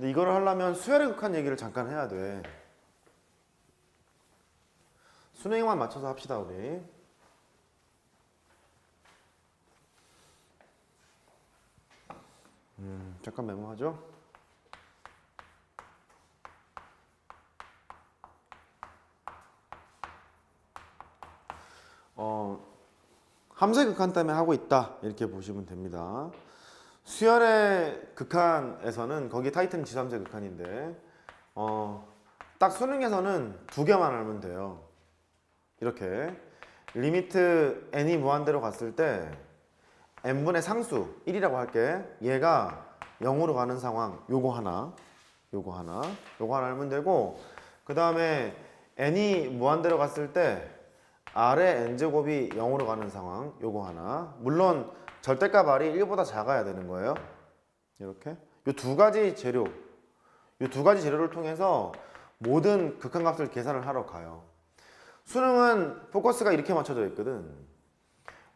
근데 이거를 하려면 수열의 극한 얘기를 잠깐 해야 돼. 수능에만 맞춰서 합시다 우리. 음, 잠깐 메모하죠. 어, 함세 극한 때문에 하고 있다 이렇게 보시면 됩니다. 수열의 극한에서는 거기 타이틀은 지삼세 극한인데 어, 딱 수능에서는 두 개만 알면 돼요. 이렇게. 리미트 n이 무한대로 갔을 때 n분의 상수 1이라고 할게. 얘가 0으로 가는 상황. 요거 하나. 요거 하나. 요거 하나 알면 되고 그 다음에 n이 무한대로 갔을 때 r의 n제곱이 0으로 가는 상황. 요거 하나. 물론 절대값 r이 1보다 작아야 되는 거예요. 이렇게. 요두 가지 재료 요두 가지 재료를 통해서 모든 극한값을 계산을 하러 가요. 수능은 포커스가 이렇게 맞춰져 있거든.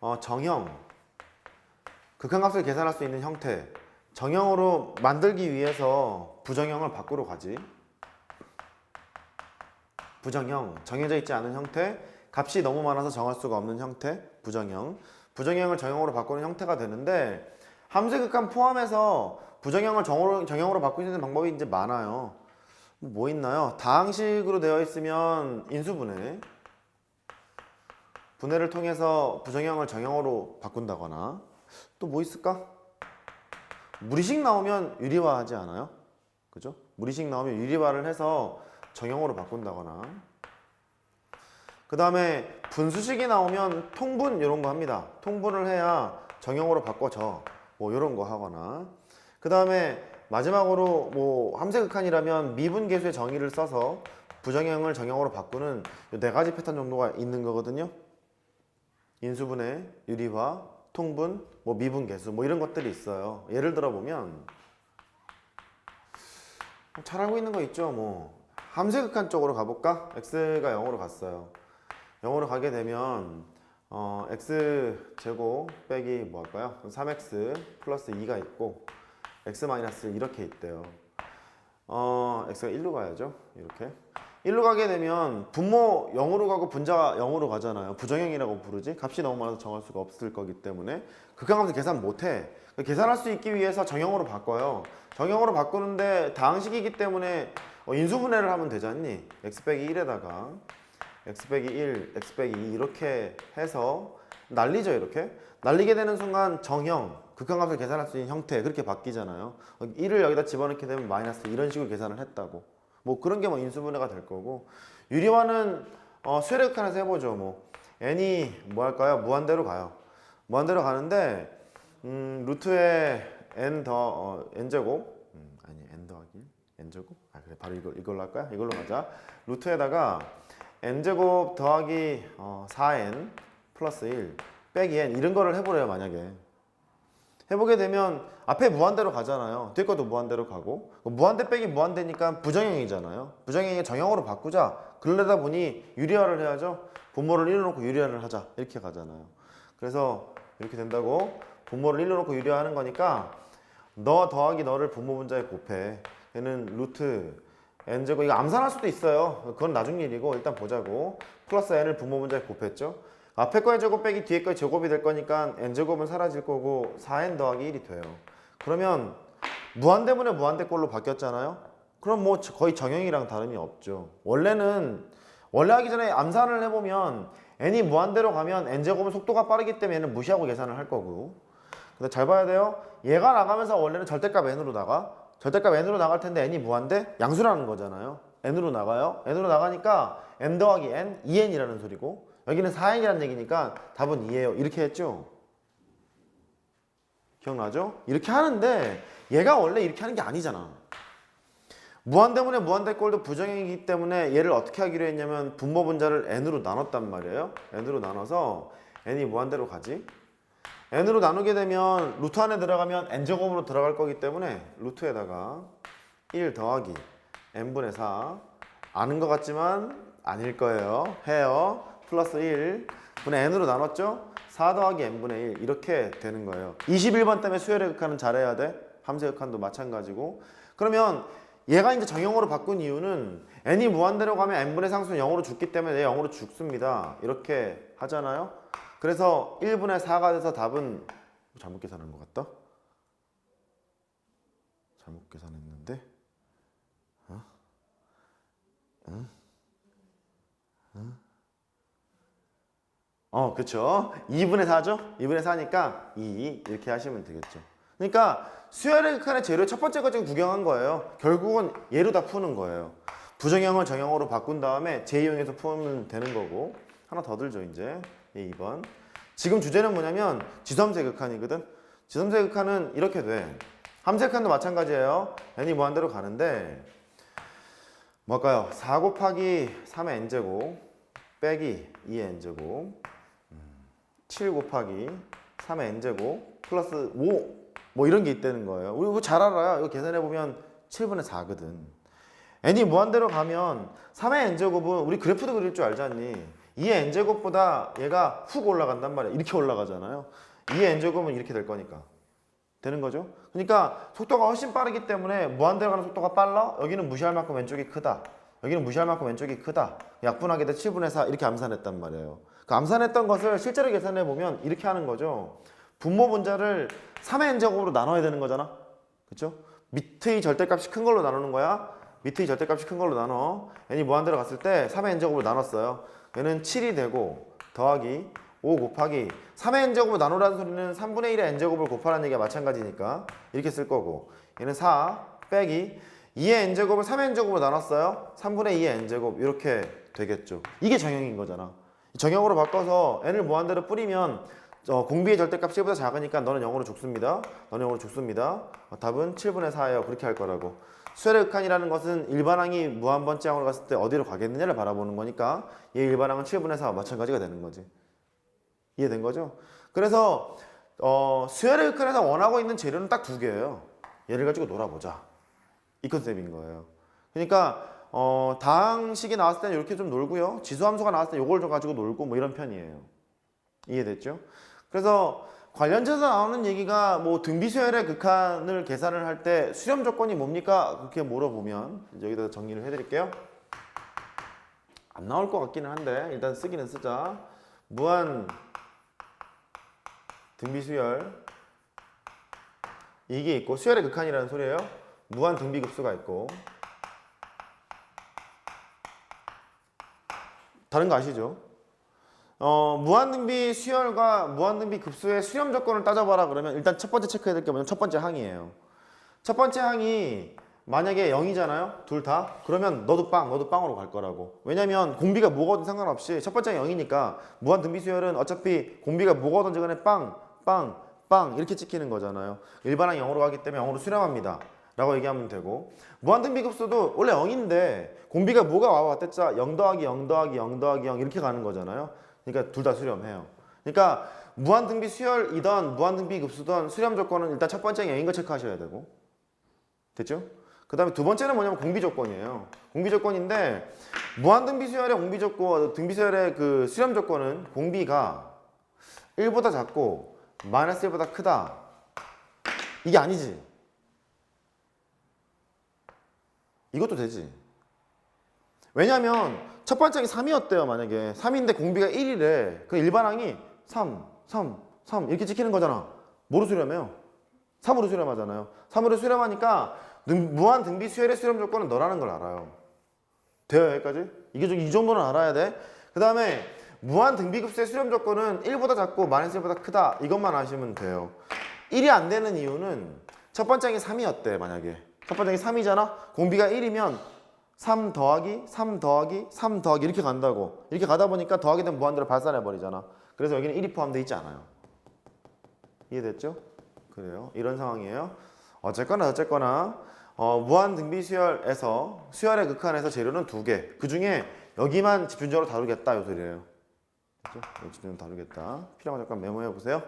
어, 정형. 극한값을 계산할 수 있는 형태. 정형으로 만들기 위해서 부정형을 밖으로 가지. 부정형. 정해져 있지 않은 형태. 값이 너무 많아서 정할 수가 없는 형태. 부정형 부정형을 정형으로 바꾸는 형태가 되는데 함수 극한 포함해서 부정형을 정으로, 정형으로 바꿀 수 있는 방법이 이제 많아요 뭐 있나요? 다항식으로 되어 있으면 인수분해 분해를 통해서 부정형을 정형으로 바꾼다거나 또 뭐 있을까? 무리식 나오면 유리화하지 않아요? 그죠? 무리식 나오면 유리화를 해서 정형으로 바꾼다거나 그 다음에 분수식이 나오면 통분 이런 거 합니다. 통분을 해야 정형으로 바꿔져 뭐 이런 거 하거나 그 다음에 마지막으로 뭐 함세극한이라면 미분계수의 정의를 써서 부정형을 정형으로 바꾸는 이네 가지 패턴 정도가 있는 거거든요. 인수분해, 유리화, 통분, 뭐 미분계수 뭐 이런 것들이 있어요. 예를 들어 보면 잘 알고 있는 거 있죠. 뭐 함세극한 쪽으로 가볼까? x가 0으로 갔어요. 0으로 가게 되면 어, x 제곱 빼기 뭐 할까요? 3x 플러스 2가 있고 x 마이너스 이렇게 있대요. 어, x가 1로 가야죠. 이렇게. 1로 가게 되면 분모 0으로 가고 분자가 0으로 가잖아요. 부정형이라고 부르지. 값이 너무 많아서 정할 수가 없을 거기 때문에 극한값을 계산 못 해. 계산할 수 있기 위해서 정형으로 바꿔요. 정형으로 바꾸는데 다항식이기 때문에 어, 인수분해를 하면 되잖니. x 빼기 1에다가 x 빼기 1, x 빼기 2 이렇게 해서 날리죠 이렇게? 날리게 되는 순간 정형 극한값을 계산할 수 있는 형태 그렇게 바뀌잖아요. 1을 여기다 집어넣게 되면 마이너스 이런 식으로 계산을 했다고. 뭐 그런 게 뭐 인수분해가 될 거고. 유리화는 어, 수열의 극한에서 해보죠 뭐. N이 뭐 할까요? 무한대로 가요. 무한대로 가는데 음, 루트에 n 더 어, n 제곱. 음, 아니 n 더하기 n 제곱? 아 그래. 바로 이걸 이걸로 할까요? 이걸로 가자. 루트에다가 n제곱 더하기 어, 4n 플러스 1 빼기 n 이런 거를 해보래요 만약에. 해보게 되면 앞에 무한대로 가잖아요. 뒤에 것도 무한대로 가고. 무한대 빼기 무한대니까 부정형이잖아요. 부정형이 정형으로 바꾸자. 그러려다 보니 유리화를 해야죠. 분모를 1로 놓고 유리화를 하자. 이렇게 가잖아요. 그래서 이렇게 된다고 분모를 1로 놓고 유리화하는 거니까 너 더하기 너를 분모 분자에 곱해. 얘는 루트 n제곱 이거 암산할 수도 있어요. 그건 나중 일이고 일단 보자고. 플러스 n을 분모 문자에 곱했죠. 앞에 거의 제곱 빼기 뒤에 거의 제곱이 될 거니까 n제곱은 사라질 거고 4n 더하기 1이 돼요. 그러면 무한대분의 무한대꼴로 바뀌었잖아요. 그럼 뭐 거의 정형이랑 다름이 없죠. 원래는 원래 하기 전에 암산을 해보면 n이 무한대로 가면 n제곱은 속도가 빠르기 때문에 얘는 무시하고 계산을 할 거고 근데 잘 봐야 돼요. 얘가 나가면서 원래는 절대값 n으로 나가. 절대값 n으로 나갈 텐데 n이 무한대 양수라는 거잖아요. n으로 나가요. n으로 나가니까 n 더하기 n 2n이라는 소리고 여기는 4n이라는 얘기니까 답은 2예요. 이렇게 했죠. 기억나죠? 이렇게 하는데 얘가 원래 이렇게 하는 게 아니잖아. 무한대문의 무한대꼴도 부정형이기 때문에 얘를 어떻게 하기로 했냐면 분모 분자를 n으로 나눴단 말이에요. n으로 나눠서 n이 무한대로 가지. N으로 나누게 되면 루트 안에 들어가면 n제곱으로 들어갈 거기 때문에 루트에다가 1 더하기 n분의 4 아는 것 같지만 아닐 거예요. 해요. 플러스 1 분의 n으로 나눴죠? 4 더하기 n분의 1 이렇게 되는 거예요. 21번 때문에 수열의 극한은 잘해야 돼. 함수의 극한도 마찬가지고 그러면 얘가 이제 정형으로 바꾼 이유는 n이 무한대로 가면 n분의 상수는 0으로 죽기 때문에 얘 0으로 죽습니다. 이렇게 하잖아요. 그래서 1분의 4가 돼서 답은 잘못 계산한 것 같다. 잘못 계산했는데. 어? 응? 응? 어, 그렇죠. 2분의 4죠? 2분의 4니까 2 이렇게 하시면 되겠죠. 그러니까 수열의 극한의 재료 첫 번째 과정 구경한 거예요. 결국은 얘로 다 푸는 거예요. 부정형을 정형으로 바꾼 다음에 제 이용해서 풀면 되는 거고 하나 더 들죠 이제 예, 2번 지금 주제는 뭐냐면 지섬세 극한이거든 지섬세 극한은 이렇게 돼 함세 극한도 마찬가지예요 n이 무한대로 가는데 뭘까요 4 곱하기 3의 n제곱 빼기 2의 n제곱 7 곱하기 3의 n제곱 플러스 5 뭐 이런 게 있다는 거예요. 우리 이거 잘 알아요. 이거 계산해 보면 7분의 4거든. n이 무한대로 가면 3의 n제곱은 우리 그래프도 그릴 줄 알잖니. 2의 n제곱보다 얘가 훅 올라간단 말이야. 이렇게 올라가잖아요. 2의 n제곱은 이렇게 될 거니까. 되는 거죠. 그러니까 속도가 훨씬 빠르기 때문에 무한대로 가는 속도가 빨라. 여기는 무시할 만큼 왼쪽이 크다. 여기는 무시할 만큼 왼쪽이 크다. 약분하게 돼 7분의 4 이렇게 암산했단 말이에요. 그 암산했던 것을 실제로 계산해 보면 이렇게 하는 거죠. 분모 분자를 3의 n제곱으로 나눠야 되는 거잖아. 그렇죠? 밑의 절대값이 큰 걸로 나누는 거야. 밑의 절대값이 큰 걸로 나눠. n이 무한대로 갔을 때 3의 n제곱으로 나눴어요. 얘는 7이 되고 더하기 5 곱하기 3의 n제곱을 나누라는 소리는 3분의 1의 n제곱을 곱하라는 얘기가 마찬가지니까 이렇게 쓸 거고 얘는 4 빼기 2의 n제곱을 3의 n제곱으로 나눴어요. 3분의 2의 n제곱 이렇게 되겠죠. 이게 정형인 거잖아. 정형으로 바꿔서 n을 무한대로 뿌리면 어, 공비의 절대값이 1보다 작으니까 너는 0으로 죽습니다. 너는 0으로 죽습니다. 어, 답은 7분의 4예요. 그렇게 할 거라고. 수열의 극한이라는 것은 일반항이 무한번째항으로 갔을 때 어디로 가겠느냐를 바라보는 거니까 얘 일반항은 7분의 4와 마찬가지가 되는 거지. 이해된 거죠? 그래서 어, 수열의 극한에서 원하고 있는 재료는 딱 두 개예요. 얘를 가지고 놀아보자. 이 컨셉인 거예요. 그러니까 어, 다항식이 나왔을 때는 이렇게 좀 놀고요. 지수함수가 나왔을 때 이걸 좀 가지고 놀고 뭐 이런 편이에요. 이해됐죠? 그래서 관련돼서 나오는 얘기가 뭐 등비수열의 극한을 계산을 할 때 수렴 조건이 뭡니까? 그렇게 물어보면 여기다 정리를 해드릴게요. 안 나올 것 같기는 한데 일단 쓰기는 쓰자. 무한 등비수열 이게 있고 수열의 극한이라는 소리예요. 무한 등비급수가 있고 다른 거 아시죠? 어, 무한등비 수열과 무한등비 급수의 수렴 조건을 따져봐라 그러면 일단 첫 번째 체크해야 될 게 뭐냐면 첫 번째 항이에요. 첫 번째 항이 만약에 0이잖아요. 둘 다. 그러면 너도 빵, 너도 빵으로 갈 거라고. 왜냐면 공비가 뭐거든 상관없이 첫 번째 항이 0이니까 무한등비 수열은 어차피 공비가 뭐거든지 간에 빵, 빵, 빵 이렇게 찍히는 거잖아요. 일반항 0으로 가기 때문에 0으로 수렴합니다. 라고 얘기하면 되고 무한등비급수도 원래 0인데 공비가 뭐가 와와 왔댔자 0 더하기 0 더하기 0 더하기 0 이렇게 가는 거잖아요. 그러니까 둘 다 수렴해요. 그러니까 무한 등비 수열이던 무한 등비 급수던 수렴 조건은 일단 첫 번째 0인 거 체크하셔야 되고 됐죠? 그 다음에 두 번째는 뭐냐면 공비 조건이에요. 공비 조건인데 무한 등비 수열의 공비 조건, 등비 수열의 그 수렴 조건은 공비가 1보다 작고 마이너스 1보다 크다. 이게 아니지. 이것도 되지. 왜냐면 첫 번째가 3이었대요 만약에. 3인데 공비가 1이래. 그 일반항이 3, 3, 3 이렇게 찍히는 거잖아. 뭐로 수렴해요? 3으로 수렴하잖아요. 3으로 수렴하니까 능- 무한 등비 수열의 수렴 조건은 너라는 걸 알아요. 돼요 여기까지? 이게 좀 이 정도는 알아야 돼그 다음에 무한 등비급수의 수렴 조건은 1보다 작고 마이너스 1보다 크다. 이것만 아시면 돼요. 1이 안 되는 이유는 첫 번째가 3이었대 만약에. 첫 번째가 3이잖아? 공비가 1이면 3 더하기 3 더하기 3 더하기 이렇게 간다고. 이렇게 가다 보니까 더하기 되면 무한대로 발산해 버리잖아. 그래서 여기는 1이 포함되어 있지 않아요. 이해됐죠? 그래요. 이런 상황이에요. 어쨌거나 어쨌거나 어, 무한 등비 수열에서 수열의 극한에서 재료는 두개 그 중에 여기만 집중적으로 다루겠다. 요 소리예요. 그렇죠? 집중적으로 다루겠다. 필요한 거 잠깐 메모해 보세요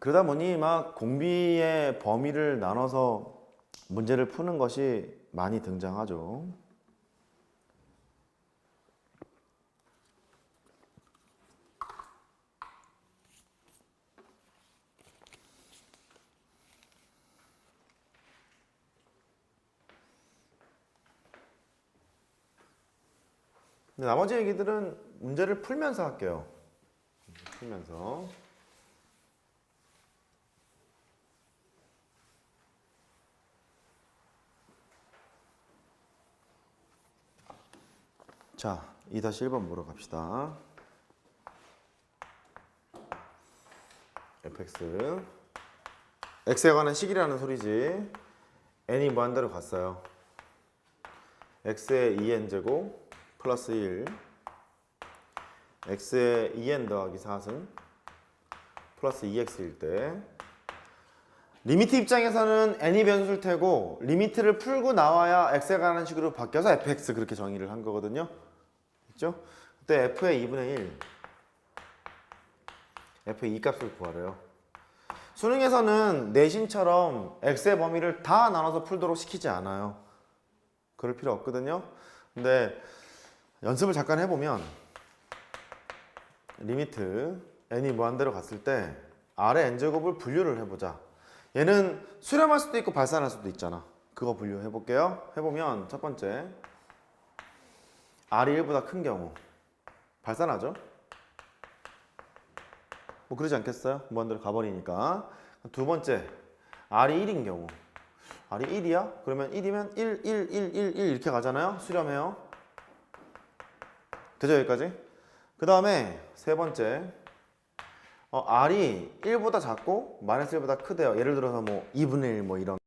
그러다 보니 막 공비의 범위를 나눠서 문제를 푸는 것이 많이 등장하죠. 나머지 얘기들은 문제를 풀면서 할게요. 풀면서. 자, 2-1번 보러 갑시다. fx x에 관한 식이라는 소리지. n이 무한대로 갔어요. x의 2n 제곱 플러스 1 x의 2n 더하기 4승 플러스 2x일 때 리미트 입장에서는 n이 변수일 테고 리미트를 풀고 나와야 x에 관한 식으로 바뀌어서 fx 그렇게 정의를 한 거거든요. 있죠? 그때 f의 2분의 1 f의 2 값을 구하래요. 수능에서는 내신처럼 x의 범위를 다 나눠서 풀도록 시키지 않아요. 그럴 필요 없거든요. 근데 연습을 잠깐 해보면 리미트 n이 무한대로 갔을 때 아래 n제곱을 분류를 해보자. 얘는 수렴할 수도 있고 발산할 수도 있잖아. 그거 분류해 볼게요. 해보면 첫 번째 r이 1보다 큰 경우 발산하죠. 뭐 그러지 않겠어요? 무한대로 가버리니까. 두 번째 r이 1인 경우 r이 1이야? 그러면 1이면 1, 1, 1, 1, 1 이렇게 가잖아요. 수렴해요. 되죠 여기까지? 그 다음에 세 번째 어, r이 1보다 작고 마이너스 1보다 크대요. 예를 들어서 뭐 2분의 1 뭐 이런